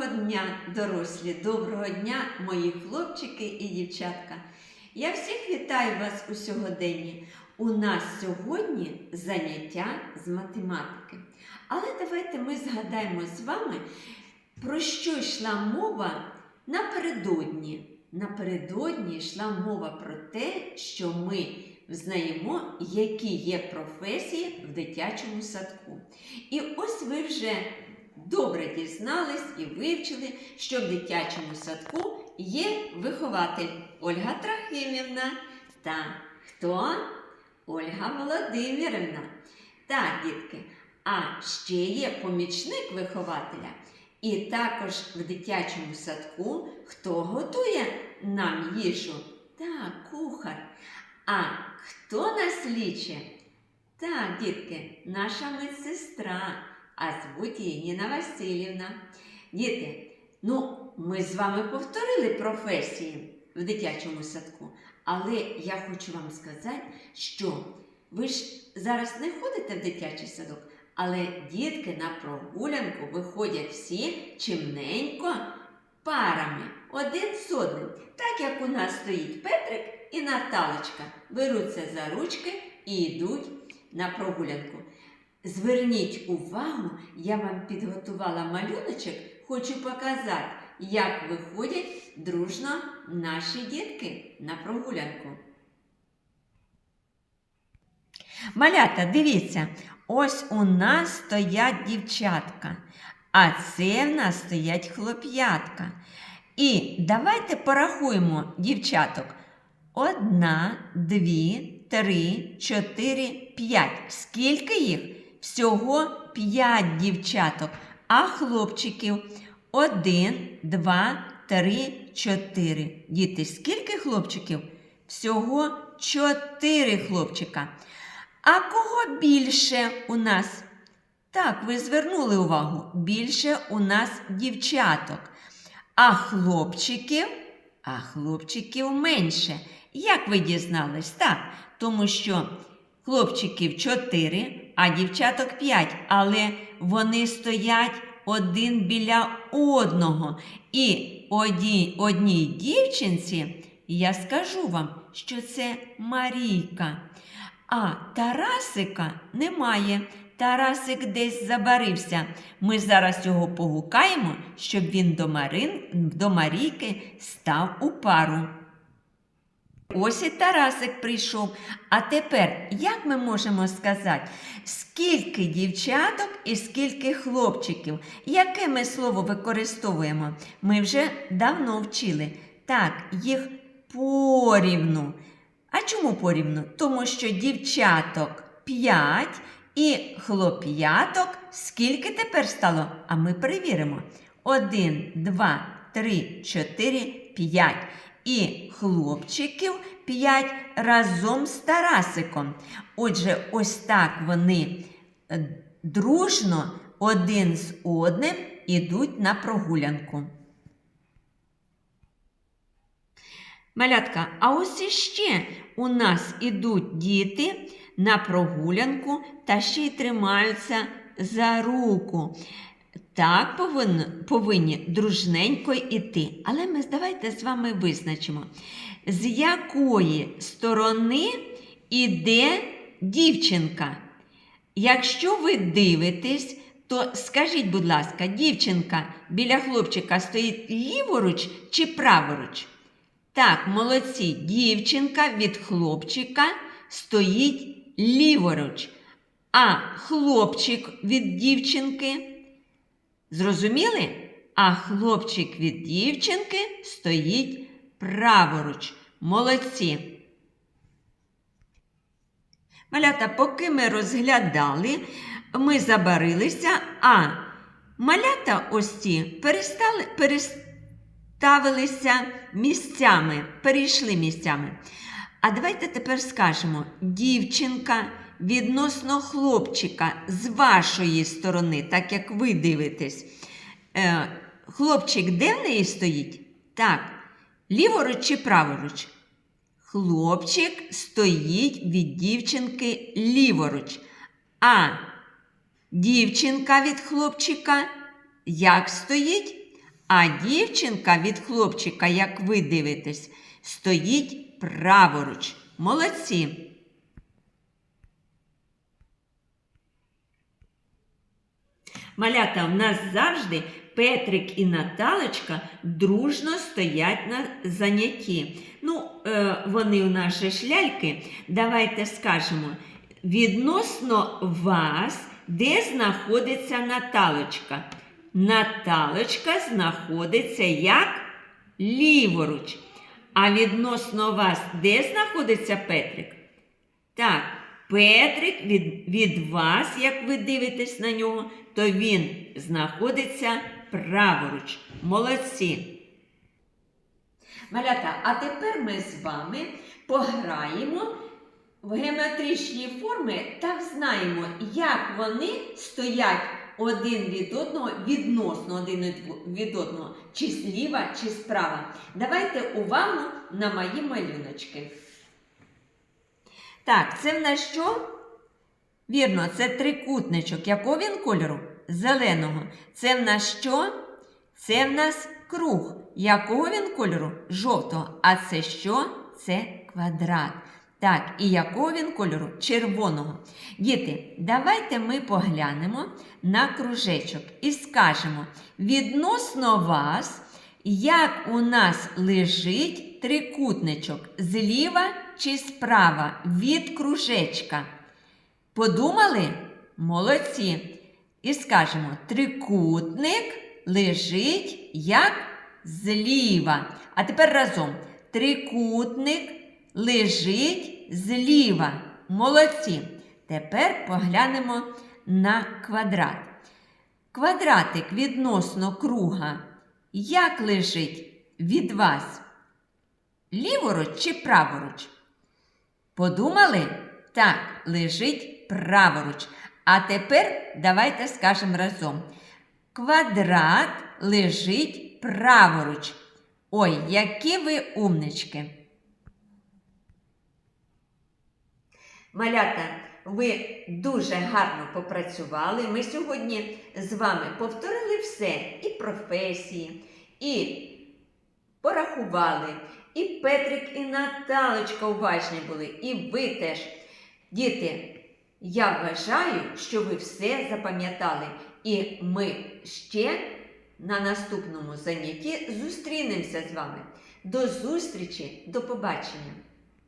Доброго дня, дорослі, доброго дня, мої хлопчики і дівчатка. Я всіх вітаю вас у сьогоденні. У нас сьогодні заняття з математики. Але давайте ми згадаємо з вами, про що йшла мова напередодні. Напередодні йшла мова про те, що ми знаємо, які є професії в дитячому садку. І ось ви вже добре дізнались і вивчили, що в дитячому садку є вихователь Ольга Трахимівна та хто? Ольга Володимирівна. Так, дітки, а ще є помічник вихователя. І також в дитячому садку хто готує нам їжу? Так, кухар. А хто нас лічить? Так, дітки, наша медсестра, а звуть Ніна Васильівна. Діти, ну, ми з вами повторили професії в дитячому садку, але я хочу вам сказати, що ви ж зараз не ходите в дитячий садок, але дітки на прогулянку виходять всі чимненько парами, один з одним. Так як у нас стоїть Петрик і Наталочка, беруться за ручки і йдуть на прогулянку. Зверніть увагу, я вам підготувала малюночок, хочу показати, як виходять дружно наші дітки на прогулянку. Малята, дивіться, ось у нас стоять дівчатка, а це в нас стоять хлоп'ятка. І давайте порахуємо дівчаток. Одна, дві, три, чотири, п'ять. Скільки їх? Всього п'ять дівчаток, а хлопчиків один, два, три, чотири. Діти, скільки хлопчиків? Всього чотири хлопчика. А кого більше у нас? Так, ви звернули увагу. Більше у нас дівчаток. А хлопчиків, а хлопчиків менше. Як ви дізнались? Так, тому що хлопчиків 4, а дівчаток 5, але вони стоять один біля одного. І одній, одній дівчинці я скажу вам, що це Марійка. А Тарасика немає. Тарасик десь забарився. Ми зараз його погукаємо, щоб він до, Марин, до Марійки став у пару. Ось і Тарасик прийшов. А тепер, як ми можемо сказати, скільки дівчаток і скільки хлопчиків? Яке ми слово використовуємо? Ми вже давно вчили. Так, їх порівну. А чому порівну? Тому що дівчаток 5 і хлоп'яток скільки тепер стало? А ми перевіримо. 1, 2, 3, 4, 5. І хлопчиків 5 разом з Тарасиком. Отже, ось так вони е, дружно один з одним ідуть на прогулянку. Малятка, а ось іще у нас ідуть діти на прогулянку та ще й тримаються за руку. Так повинні, повинні дружненько йти. Але ми давайте з вами визначимо, з якої сторони іде дівчинка. Якщо ви дивитесь, то скажіть, будь ласка, дівчинка біля хлопчика стоїть ліворуч чи праворуч? Так, молодці, дівчинка від хлопчика стоїть ліворуч, а хлопчик від дівчинки. Зрозуміли? А хлопчик від дівчинки стоїть праворуч. Молодці. Малята, поки ми розглядали, ми забарилися, а малята ось ці перестали, переставилися місцями, перейшли місцями. А давайте тепер скажемо: дівчинка відносно хлопчика з вашої сторони, так як ви дивитесь. Е, Хлопчик де в неї стоїть? Так, ліворуч чи праворуч? Хлопчик стоїть від дівчинки ліворуч. А дівчинка від хлопчика як стоїть? А дівчинка від хлопчика, як ви дивитесь, стоїть праворуч. Молодці. Малята, в нас завжди Петрик і Наталочка дружно стоять на занятті. Ну, е, вони у же ж. Давайте скажемо. Відносно вас, де знаходиться Наталочка? Наталочка знаходиться як ліворуч. А відносно вас, де знаходиться Петрик? Так, Петрик від, від вас, як ви дивитесь на нього, то він знаходиться праворуч. Молодці. Малята, а тепер ми з вами пограємо в геометричні форми та взнаємо, як вони стоять один від одного, відносно один від одного, чи зліва, чи справа. Давайте увагу на мої малюночки. Так, це в нас що? Вірно, це трикутничок. Якого він кольору? Зеленого. Це в нас що? Це в нас круг. Якого він кольору? Жовтого. А це що? Це квадрат. Так, і якого він кольору? Червоного. Діти, давайте ми поглянемо на кружечок і скажемо: відносно вас, як у нас лежить трикутничок зліва чи справа від кружечка. Подумали? Молодці. І скажемо: трикутник лежить як зліва. А тепер разом. Трикутник лежить зліва. Молодці. Тепер поглянемо на квадрат. Квадратик відносно круга. Як лежить від вас? Ліворуч чи праворуч? Подумали? Так, лежить праворуч. А тепер давайте скажемо разом. Квадрат лежить праворуч. Ой, які ви умнички. Малята, ви дуже гарно попрацювали. Ми сьогодні з вами повторили все і професії, і порахували. І Петрик, і Наталочка уважні були, і ви теж. Діти, я вважаю, що ви все запам'ятали. І ми ще на наступному занятті зустрінемося з вами. До зустрічі, до побачення!